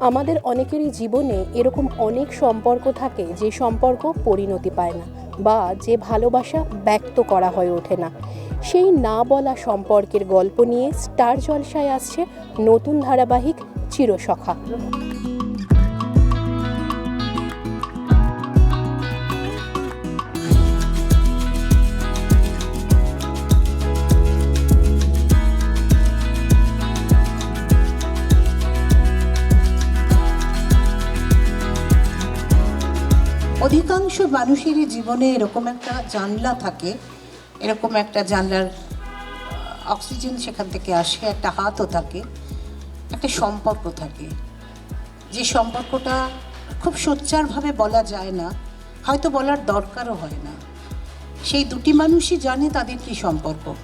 আমাদের অনেকেরই জীবনে এরকম অনেক সম্পর্ক থাকে যে সম্পর্ক পরিণতি পায় না বা যে ভালোবাসা ব্যক্ত করা হয়ে ওঠে না। সেই না বলা সম্পর্কের গল্প নিয়ে স্টার জলসায় আসছে নতুন ধারাবাহিক চিরসখা। মানুষেরই জীবনে এরকম একটা জানলা থাকে, এরকম একটা জানলার অক্সিজেন সেখান থেকে আসে, একটা হাতও থাকে, একটা সম্পর্ক থাকে। যে সম্পর্কটা খুব সোচ্চারভাবে বলা যায় না, হয়তো বলার দরকারও হয় না। সেই দুটি মানুষই জানে তাদের কি সম্পর্ক।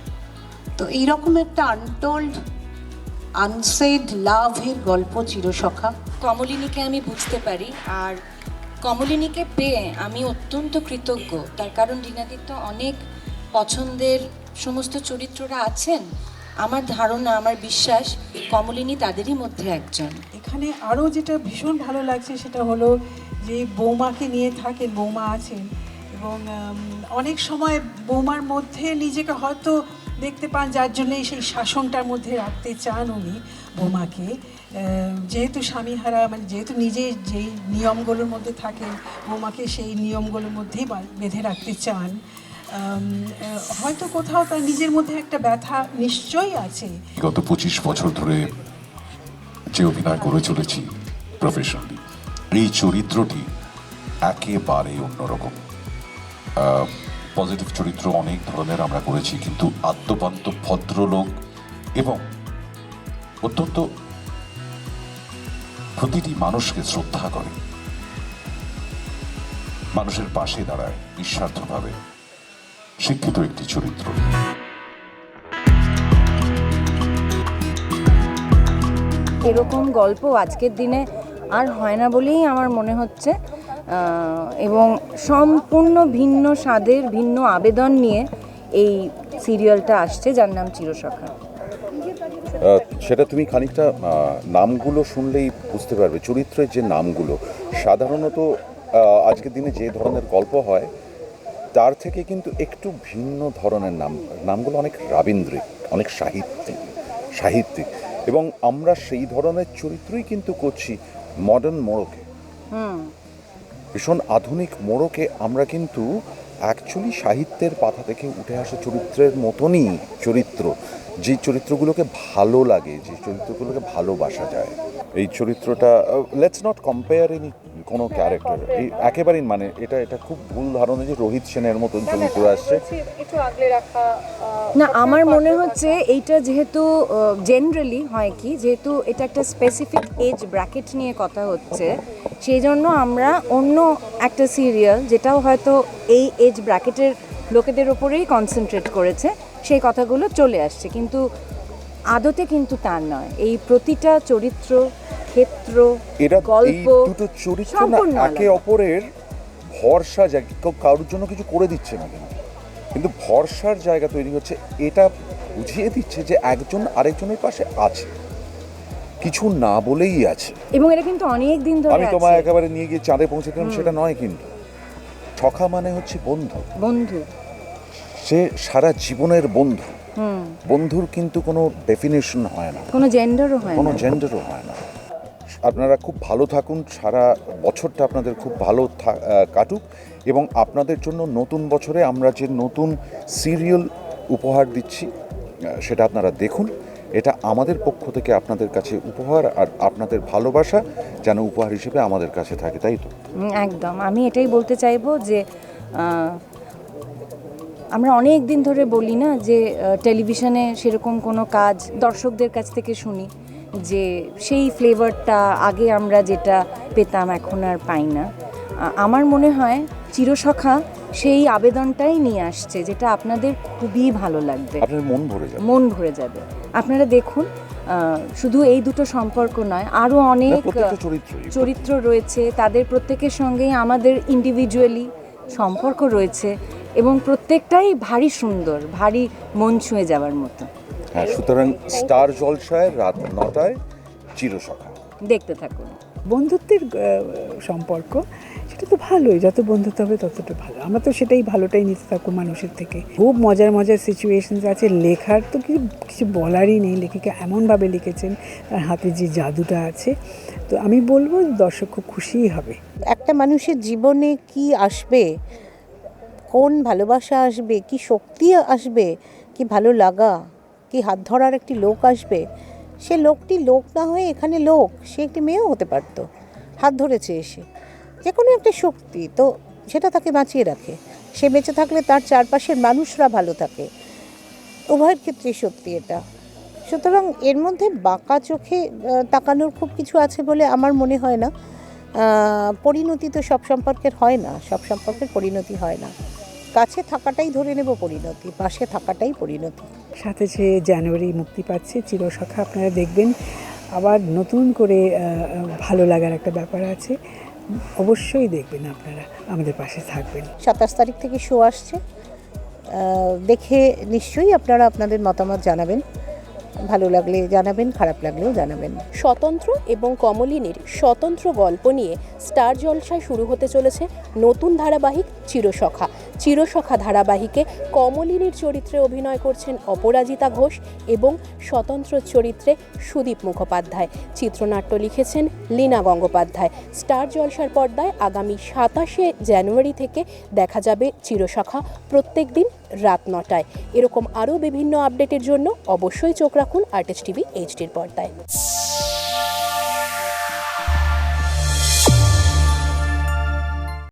তো এইরকম একটা আনটোল্ড আনসেড লাভের গল্প চিরসখা। কমলিনীকে আমি বুঝতে পারি, আর কমলিনীকে পেয়ে আমি অত্যন্ত কৃতজ্ঞ। তার কারণ রিনাদিত্য অনেক পছন্দের সমস্ত চরিত্ররা আছেন। আমার ধারণা, আমার বিশ্বাস, কমলিনী তাদেরই মধ্যে একজন। এখানে আরও যেটা ভীষণ ভালো লাগছে সেটা হলো যে বৌমাকে নিয়ে থাকেন, বৌমা আছেন এবং অনেক সময় বৌমার মধ্যে নিজেকে হয়তো দেখতে পান, যার জন্যই সেই শাসনটার মধ্যে রাখতে চান উনি। বৌমাকে। যেহেতু স্বামীহারা মানে যেহেতু নিজে যেই নিয়মগুলোর মধ্যে থাকেন বৌমাকে সেই নিয়মগুলোর মধ্যেই বেঁধে রাখতে চান হয়তো কোথাও তার নিজের মধ্যে একটা ব্যথা নিশ্চয়ই আছে। গত পঁচিশ বছর ধরে যে অভিনয় করে চলেছি প্রফেশনালি এই চরিত্রটি একেবারে অন্যরকম। পজিটিভ চরিত্র অনেক ধরনের আমরা করেছি, কিন্তু আদ্যপান্ত ভদ্রলোক এবং অত্যন্ত প্রতিটি মানুষকে শ্রদ্ধা করে। মানুষের পাশে দাঁড়ায় নিঃস্বার্থভাবে শিক্ষিত একটি চরিত্র। এরকম গল্প আজকের দিনে আর হয় না বলেই আমার মনে হচ্ছে এবং সম্পূর্ণ ভিন্ন স্বাদের, ভিন্ন আবেদন নিয়ে এই সিরিয়ালটা আসছে, যার নাম চিরসখা। সেটা তুমি খানিকটা নামগুলো শুনলেই বুঝতে পারবে। চরিত্রের যে নামগুলো সাধারণত আজকের দিনে যে ধরনের গল্প হয় তার থেকে কিন্তু একটু ভিন্ন ধরনের নাম। নামগুলো অনেক রাবীন্দ্রিক অনেক সাহিত্যিক সাহিত্যিক। এবং আমরা সেই ধরনের চরিত্রই কিন্তু করছি মডার্ন মোড়কে। ভীষণ আধুনিক মোড়কে আমরা কিন্তু অ্যাকচুয়ালি সাহিত্যের পাতা থেকে উঠে আসা চরিত্রের মতনই চরিত্র। যে চরিত্রগুলোকে ভালো লাগে যে চরিত্রগুলোকে ভালোবাসা যায়। এই চরিত্রটা লেটস নট কম্পেয়ার এনি কোনো ক্যারেক্টার এই একেবারেই মানে এটা এটা খুব ভুল ধারণা যে রোহিত সেনের মতন চরিত্র আসছে। না আমার মনে হচ্ছে এইটা যেহেতু জেনারেলি হয় কি যেহেতু এটা একটা স্পেসিফিক এজ ব্র্যাকেট নিয়ে কথা হচ্ছে সেই জন্য আমরা অন্য একটা সিরিয়াল যেটাও হয়তো এই এজ ব্র্যাকেটের লোকেদের ওপরেই কনসেন্ট্রেট করেছে সেই কথাগুলো চলে আসছে। কিন্তু আদতে কিন্তু তা নয়। এই প্রতিটা চরিত্র ক্ষেত্র এরা গল্প দুটো চরিত্র না একে অপরের ভরসা জায়গা কারোর জন্য কিছু করে দিচ্ছে না কিন্তু ভরসার জায়গা তৈরি হচ্ছে এটা বুঝিয়ে দিচ্ছে যে একজন আরেকজনের পাশে আছে। কিছু না বলেই আছে। এবং এটা কিন্তু অনেক দিন ধরে আমি তোমায়। একেবারে নিয়ে গিয়ে চাঁদে পৌঁছে দিলাম সেটা নয় কিন্তু। সখা মানে হচ্ছে বন্ধু। বন্ধু। সে সারা জীবনের বন্ধু। বন্ধুর কিন্তু কোনো ডেফিনেশন হয় না। কোনো জেন্ডারও হয় কোনো জেন্ডারও হয় না। আপনারা খুব ভালো থাকুন সারা বছরটা আপনাদের খুব ভালো কাটুক এবং আপনাদের জন্য নতুন বছরে আমরা যে নতুন সিরিয়াল উপহার দিচ্ছি সেটা আপনারা দেখুন। এটা আমাদের পক্ষ থেকে আপনাদের কাছে উপহার আর আপনাদের ভালোবাসা যেন উপহার হিসেবে আমাদের কাছে থাকে, তাই তো? একদম। আমি এটাই বলতে চাইব যে আমরা অনেক দিন ধরে বলি না যে টেলিভিশনে সেরকম কোনো কাজ দর্শকদের কাছ থেকে শুনি যে, সেই ফ্লেভারটা আগে আমরা যেটা পেতাম এখন আর পাই না। আমার মনে হয় চিরসখা সেই আবেদনটাই নিয়ে আসছে যেটা আপনাদের খুবই ভালো লাগবে। আপনার মন ভরে যাবে। মন ভরে যাবে। আপনারা দেখুন শুধু এই দুটো সম্পর্ক নয় আরও অনেক চরিত্র রয়েছে তাদের প্রত্যেকের সঙ্গেই আমাদের ইন্ডিভিজুয়ালি সম্পর্ক রয়েছে এবং প্রত্যেকটাই ভারী সুন্দর ভারী মন ছুঁয়ে যাওয়ার মতো। হ্যাঁ সুতরাং স্টার জলসায় রাত নটায় চিরসখা। দেখতে থাকুন। বন্ধুত্বের সম্পর্ক সেটা তো ভালোই, যত বন্ধুত্ব হবে ততটা ভালো। আমরা তো সেটাই ভালোটাই নিতে থাকব মানুষের থেকে। খুব মজার মজার সিচুয়েশন আছে। লেখার তো কিছু কিছু বলারই নেই। লেখিকা এমনভাবে লিখেছেন, তার হাতে যে জাদুটা আছে। তো আমি বলব দর্শক খুব খুশিই হবে। একটা মানুষের জীবনে কি আসবে? কোন ভালোবাসা আসবে? কি শক্তি আসবে? কি ভালো লাগা? কি হাত ধরার একটি লোক আসবে? সে লোকটি লোক না হয়ে এখানে লোক, সে একটি মেয়েও হতে পারতো। হাত ধরেছে এসে। যে কোনো একটা শক্তি তো সেটা তাকে বাঁচিয়ে রাখে। সে বেঁচে থাকলে তার চারপাশের মানুষরা ভালো থাকে। উভয়ের ক্ষেত্রে সত্যি এটা। সুতরাং এর মধ্যে বাঁকা চোখে তাকানোর খুব কিছু আছে বলে আমার মনে হয় না। পরিণতি তো সব সম্পর্কের হয় না, সব সম্পর্কের পরিণতি হয় না। কাছে থাকাটাই ধরে নেব পরিণতি, পাশে থাকাটাই পরিণতি। সাথে যে জানুয়ারি মুক্তি পাচ্ছে, চিরসখা আপনারা দেখবেন। আবার নতুন করে ভালো লাগার একটা ব্যাপার আছে। অবশ্যই দেখবেন আপনারা আমাদের পাশে থাকবেন। সাতাশ তারিখ থেকে শো আসছে। দেখে নিশ্চয়ই আপনারা আপনাদের মতামত জানাবেন। ভালো লাগলে জানাবেন খারাপ লাগলেও জানাবেন। স্বতন্ত্র এবং কমলিনীর স্বতন্ত্র গল্প নিয়ে স্টার জলসায় শুরু হতে চলেছে নতুন ধারাবাহিক চিরসখা। চিরসখা ধারাবাহিকে কমলিনীর চরিত্রে অভিনয় করছেন অপরাজিতা ঘোষ এবং স্বতন্ত্র চরিত্রে সুদীপ মুখোপাধ্যায়। চিত্রনাট্য লিখেছেন লীনা গঙ্গোপাধ্যায়। স্টার জলসার পর্দায় আগামী সাতাশে জানুয়ারি থেকে দেখা যাবে চিরসখা প্রত্যেক দিন রাত নটায়। এরকম আরও বিভিন্ন আপডেটের জন্য অবশ্যই চোখ রাখুন আর্টিস্ট টিভি এইচডির পর্দায়।